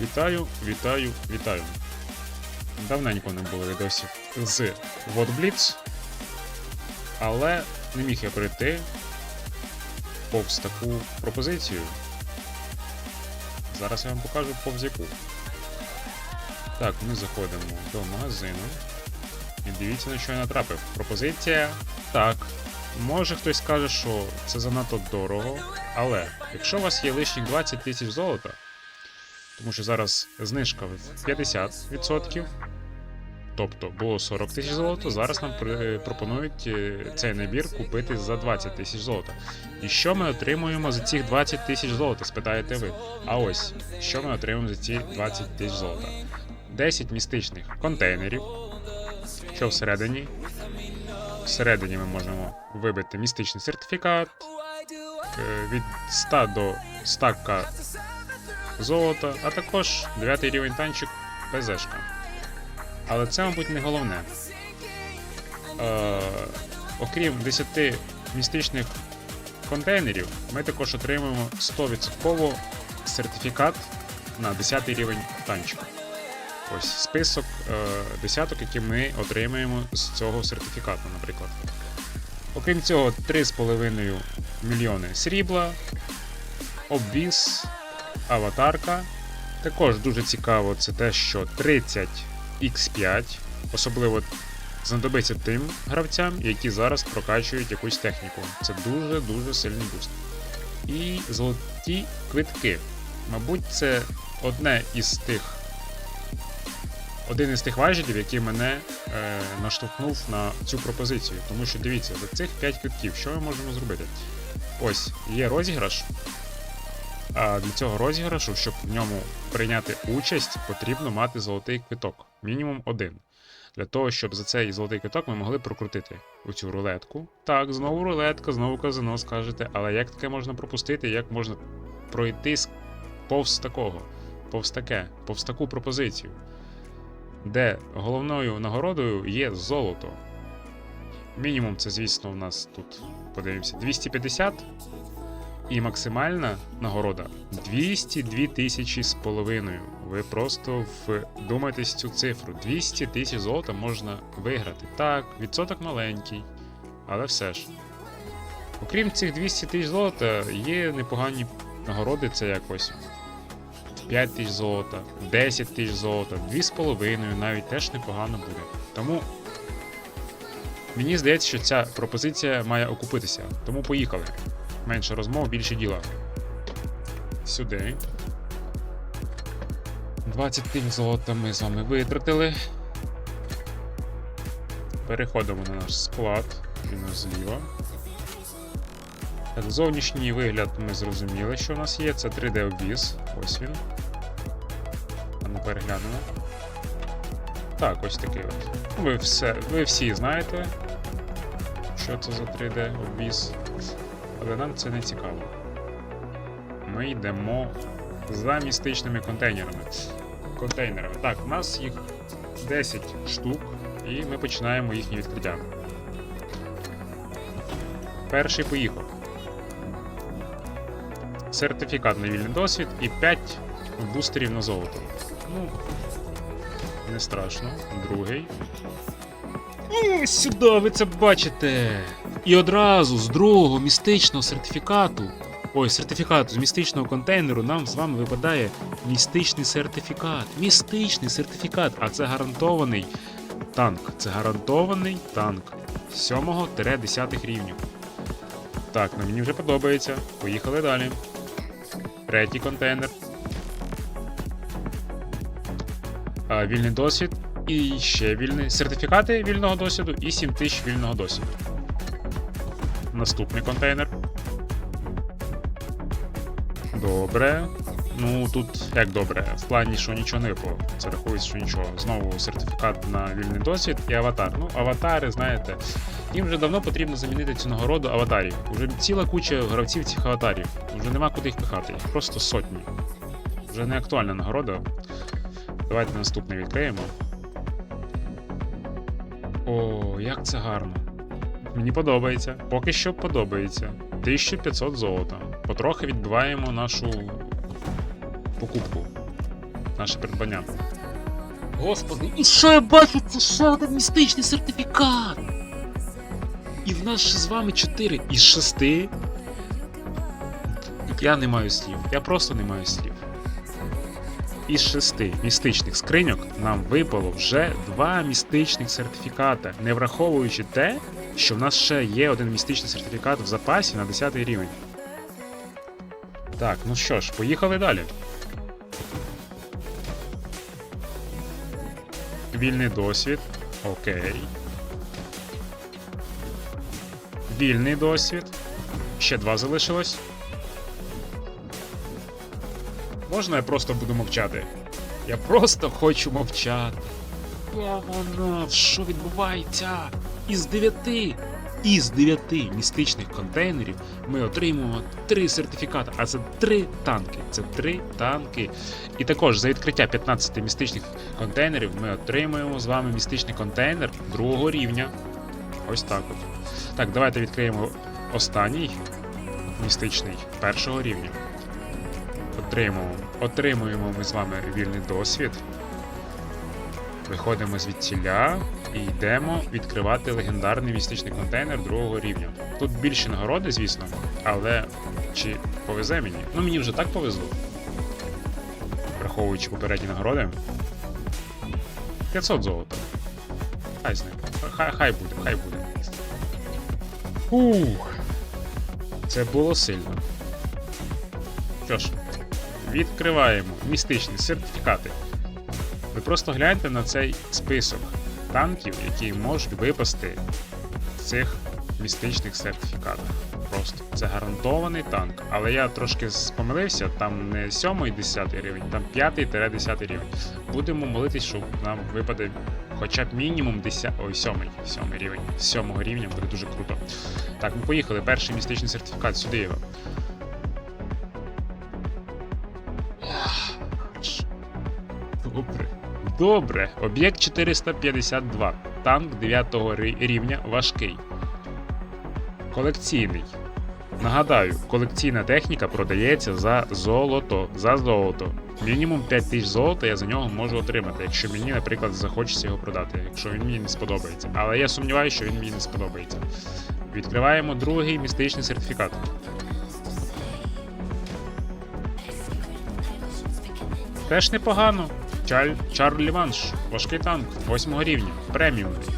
Вітаю, вітаю, вітаю. Давненько не було відосів з WordBlitz, але не міг я пройти повз таку пропозицію. Зараз я вам покажу повз яку. Так, ми заходимо до магазину. І дивіться, на що я натрапив. Пропозиція. Так. Може хтось скаже, що це занадто дорого, але якщо у вас є лишніх 20 тисяч золота, тому що зараз знижка в 50%, тобто було 40 тисяч золота, зараз нам пропонують е, цей набір купити за 20 тисяч золота. І що ми отримуємо за цих 20 тисяч золота, спитаєте ви. А ось, що ми отримуємо за ці 20 тисяч золота? 10 містичних контейнерів, що всередині. Всередині ми можемо вибити містичний сертифікат е, від 100 до 100к золота, а також 9 рівень танчик ПЗшка. Але це, мабуть, не головне. Е, окрім 10 містичних контейнерів, ми також отримуємо 100% сертифікат на 10 рівень танчика. Ось список е, десяток, які ми отримаємо з цього сертифікату, наприклад. Окрім цього, 3,5 мільйони срібла, обвіз, аватарка. Також дуже цікаво це те, що 30 x5, особливо знадобиться тим гравцям, які зараз прокачують якусь техніку. Це дуже-дуже сильний буст. І золоті квитки. Мабуть, це одне із тих. Один із тих важелів, який мене е, наштовхнув на цю пропозицію. Тому що дивіться, за цих 5 квитків, що ми можемо зробити? Ось, є розіграш. А для цього розіграшу, щоб в ньому прийняти участь, потрібно мати золотий квиток. Мінімум один. Для того, щоб за цей золотий квиток ми могли прокрутити у цю рулетку. Так, знову рулетка, знову казино, скажете, але як таке можна пропустити, як можна пройти повз такого, повз таке, повз таку пропозицію, де головною нагородою є золото. Мінімум, це, звісно, у нас тут подивимося 250. І максимальна нагорода 202 тисячі з половиною. Ви просто вдумайтесь цю цифру. 200 тисяч золота можна виграти. Так, відсоток маленький, але все ж. Окрім цих 200 тисяч золота, є непогані нагороди, це якось 5 тисяч золота, 10 тисяч золота, 2,5 навіть теж непогано буде. Тому мені здається, що ця пропозиція має окупитися. Тому поїхали. Менше розмов, більше діла. Сюди. 20 тисяч золота ми з вами витратили. Переходимо на наш склад. Він зліва. Так, зовнішній вигляд ми зрозуміли, що у нас є. Це 3D обвіз. Ось він. А ну переглянемо. Так, ось такий от. Ви, все, ви всі знаєте, що це за 3D обвіз. Але нам це не цікаво. Ми йдемо за містичними контейнерами. Контейнерами. Так, у нас їх 10 штук, і ми починаємо їхнє відкриття. Перший поїхав. Сертифікат на вільний досвід і 5 бустерів на золото. Ну, не страшно. Другий. О, сюди, ви це бачите. І одразу з другого містичного сертифікату, ой, сертифікату з містичного контейнеру нам з вами випадає містичний сертифікат. Містичний сертифікат, а це гарантований танк. Це гарантований танк 7-10 рівнів. Так, ну мені вже подобається. Поїхали далі. Третій контейнер. А, вільний досвід. І ще вільний. Сертифікати вільного досвіду і 7 тисяч вільного досвіду. Наступний контейнер. Добре. Ну тут як добре, в плані, що нічого не випало. Це рахується, що нічого. Знову сертифікат на вільний досвід і аватар. Ну, аватари, знаєте, їм вже давно потрібно замінити цю нагороду аватарів. Уже ціла куча гравців цих аватарів. Вже нема куди їх пихати. Їх просто сотні. Вже не актуальна нагорода. Давайте наступний відкриємо. О, як це гарно. Мені подобається. Поки що подобається. 1500 золота. Потрохи відбиваємо нашу покупку. наше придбання. Господи, і що я бачу? Це ще один містичний сертифікат. І в нас з вами 4 із 6. Я не маю слів. Я просто не маю слів. Із шести містичних скриньок нам випало вже два містичних сертифіката, не враховуючи те, що в нас ще є один містичний сертифікат в запасі на 10 рівень. Так, ну що ж, поїхали далі. Вільний досвід. Окей. Вільний досвід. Ще два залишилось. Можна я просто буду мовчати? Я просто хочу мовчати. Що відбувається? Із дев'яти. Із дев'яти містичних контейнерів ми отримуємо три сертифікати, а це три танки. Це три танки. І також за відкриття 15 містичних контейнерів ми отримуємо з вами містичний контейнер другого рівня. Ось так от. Так, давайте відкриємо останній містичний першого рівня. Отримуємо, отримуємо ми з вами вільний досвід. Виходимо звідтіля і йдемо відкривати легендарний містичний контейнер другого рівня. Тут більше нагороди, звісно, але чи повезе мені? Ну мені вже так повезло. Враховуючи попередні нагороди. 500 золота. Хай з. Хай, хай буде, хай буде. Ух. Це було сильно. Що ж, відкриваємо містичні сертифікати. Ви просто гляньте на цей список танків, які можуть випасти з цих містичних сертифікатів. Просто це гарантований танк. Але я трошки помилився, там не 7-10 рівень, там 5-10 рівень. Будемо молитись, щоб нам випаде хоча б мінімум 10, ой, 7, 7 рівень. З 7 рівня буде дуже круто. Так, ми поїхали. Перший містичний сертифікат, сюди його. Добре. Об'єкт 452. Танк 9 рівня важкий. Колекційний. Нагадаю, колекційна техніка продається за золото. За золото. Мінімум 5 тисяч золота я за нього можу отримати, якщо мені, наприклад, захочеться його продати, якщо він мені не сподобається. Але я сумніваюся, що він мені не сподобається. Відкриваємо другий містичний сертифікат. Теж непогано. Чарль... Чарлі Ванш, важкий танк 8 рівня, преміумний.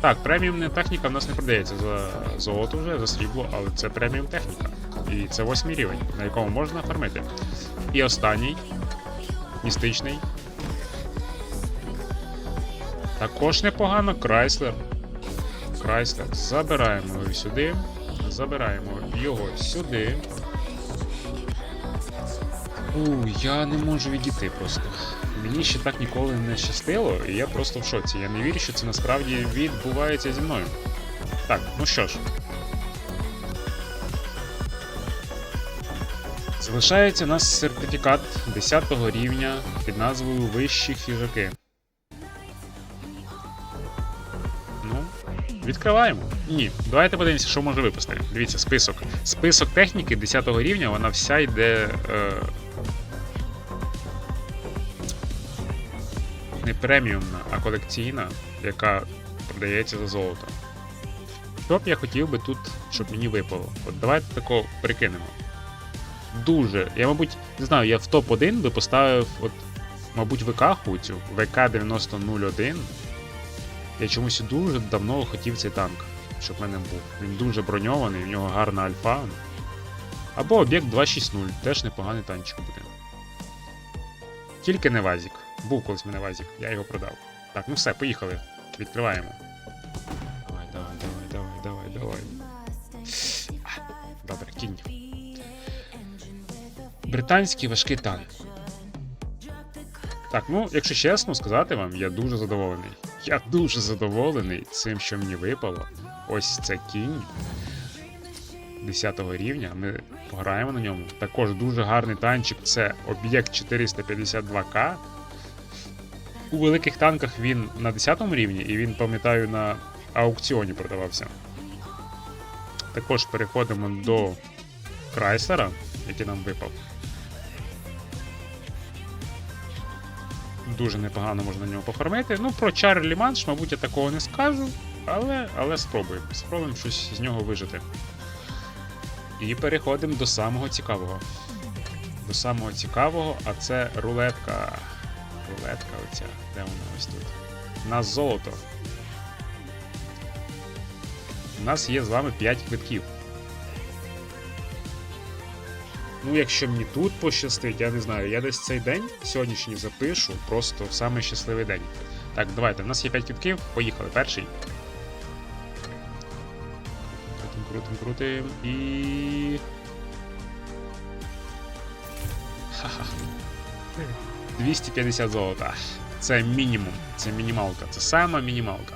Так, преміумна техніка в нас не продається за золото вже, за срібло, але це преміум техніка. І це 8 рівень, на якому можна фармити. І останній містичний. Також непогано, Крайслер. Крайслер. Забираємо його сюди. Забираємо його сюди. У, я не можу відійти просто. Мені ще так ніколи не щастило, і я просто в шоці. Я не вірю, що це насправді відбувається зі мною. Так, ну що ж. Залишається нас сертифікат 10 рівня під назвою Вищі хижаки. Ну, відкриваємо. Ні, давайте подивимося, що може випасти. Дивіться, список. Список техніки 10 рівня, вона вся йде. Е, не преміумна, а колекційна, яка продається за золото. Що б я хотів би тут, щоб мені випало? От давайте тако прикинемо. Дуже. Я, мабуть, не знаю, я в топ-1 би поставив, от, мабуть, ВК цю ВК-9001. Я чомусь дуже давно хотів цей танк, щоб в мене був. Він дуже броньований, в нього гарна альфа. Або об'єкт 260, теж непоганий танчик буде. Тільки не Вазік. Був колись мене Вазік, я його продав. Так, ну все, поїхали. Відкриваємо. Давай, давай, давай, давай, давай, давай. Добре, кінь. Британський важкий танк. Так, ну, якщо чесно сказати вам, я дуже задоволений. Я дуже задоволений цим, що мені випало. Ось це кінь 10 рівня. Ми пограємо на ньому. Також дуже гарний танчик це об'єкт 452К. У великих танках він на 10 рівні, і він, пам'ятаю, на аукціоні продавався. Також переходимо до Крайслера, який нам випав. дуже непогано можна на нього пофармити. Ну, про Чарлі Манш, мабуть, я такого не скажу, але, але спробуємо. Спробуємо щось з нього вижити. І переходимо до самого цікавого. До самого цікавого, а це рулетка. Рулетка оця. Де вона ось тут? На золото. У нас є з вами 5 квитків. Ну, якщо мені тут пощастить, я не знаю, я десь цей день сьогоднішній запишу просто в самий щасливий день. Так, давайте, у нас є 5 квитків, поїхали. Перший. Крутим, крутим. І. Ха-ха. 250 золота. Це мінімум, це мінімалка, це сама мінімалка.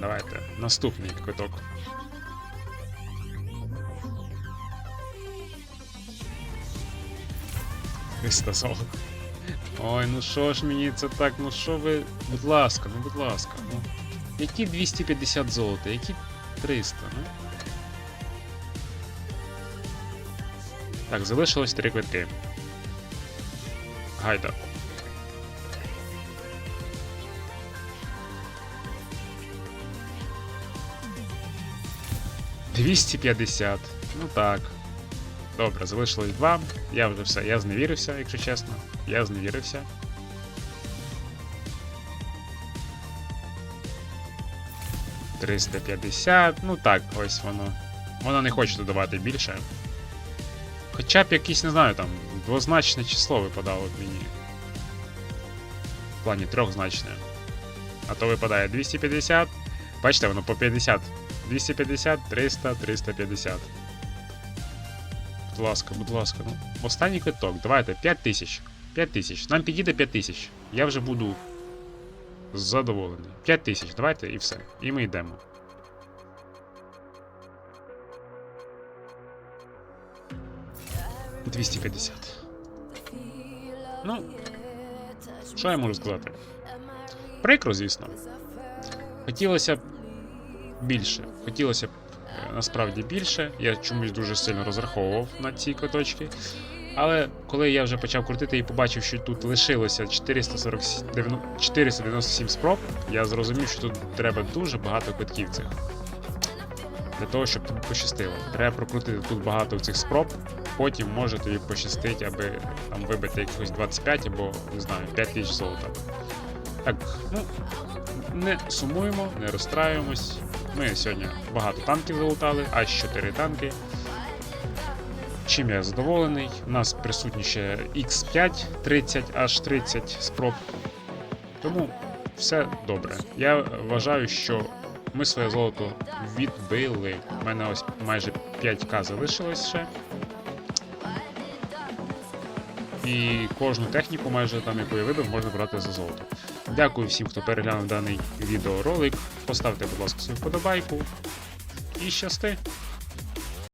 Давайте, наступний квиток. Золота. Ой, ну що ж мені це так, ну що ви. Будь ласка, ну будь ласка, ну. Які 250 золота, які 300, ну. Так, залишилось три квитки. Гайда. Двісті п'ятдесят. Ну так. Добре, залишилось два. Я вже все, я зневірився, якщо чесно. Я зневірився. Триста п'ятдесят. Ну так, ось воно. Воно не хоче додавати більше. Хоча б якийсь, не знаю, там, двозначне число випадало б мені. В плані трьохзначне. А то випадає 250. Бачите, воно по 50. 250, 300, 350. Будь ласка, будь ласка, ну. Останній квиток, давайте, 5 тисяч. 5 тисяч. Нам підійде 5 тисяч. Я вже буду задоволений. 5 тисяч, давайте і все. І ми йдемо. Двісті п'ятдесят. Ну, що я можу сказати? Прикро, звісно. Хотілося б більше. Хотілося б е, насправді більше. Я чомусь дуже сильно розраховував на ці квиточки. Але коли я вже почав крутити і побачив, що тут лишилося 447 дев'яно- 497 спроб, я зрозумів, що тут треба дуже багато квитків цих. Для того, щоб тобі пощастило. Треба прокрутити тут багато цих спроб, потім може тобі пощастить, аби там вибити якихось 25 або, не знаю, 5 тисяч золота. Так, ну, не сумуємо, не розстраюємось. Ми сьогодні багато танків залутали, аж 4 танки. Чим я задоволений. У нас присутні ще X5 30 аж 30 спроб. Тому все добре. Я вважаю, що ми своє золото відбили. У мене ось майже 5к залишилось ще. І кожну техніку, майже там, яку я вибив, можна брати за золото. Дякую всім, хто переглянув даний відеоролик. Поставте, будь ласка, свою вподобайку. І щасти!